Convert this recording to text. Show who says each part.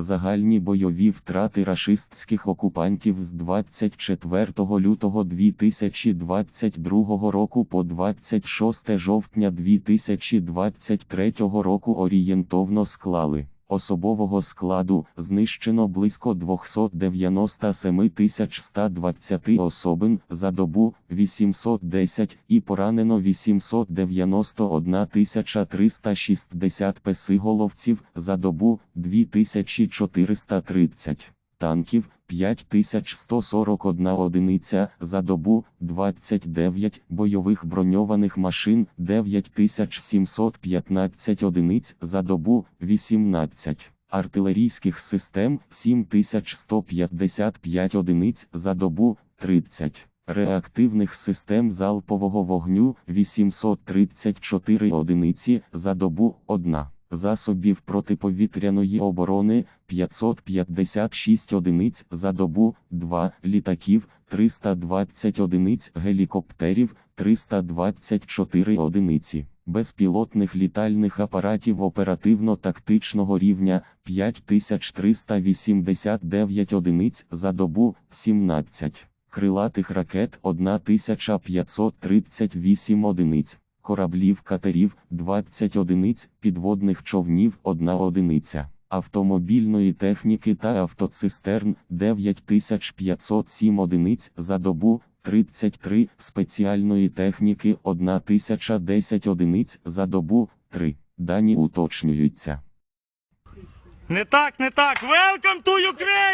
Speaker 1: Загальні бойові втрати рашистських окупантів з 24 лютого 2022 року по 26 жовтня 2023 року орієнтовно склали. Особового складу знищено близько 297 120 особин за добу 810 і поранено 891 360 песиголовців за добу 2430 танків 5141 одиниця за добу 29 бойових броньованих машин 9715 одиниць за добу 18 артилерійських систем 7155 одиниць за добу 30 реактивних систем залпового вогню 834 одиниці за добу 1 засобів протиповітряної оборони 556 одиниць за добу, 2 літаків, 320 одиниць гелікоптерів, 324 одиниці безпілотних літальних апаратів оперативно-тактичного рівня 5389 одиниць за добу, 17 крилатих ракет 1538 одиниць кораблів катерів 20 одиниць, підводних човнів 1 одиниця, автомобільної техніки та автоцистерн 9507 одиниць за добу, 33 спеціальної техніки 1010 одиниць за добу, 3. Дані уточнюються.
Speaker 2: Не так, не так. Welcome to Ukraine!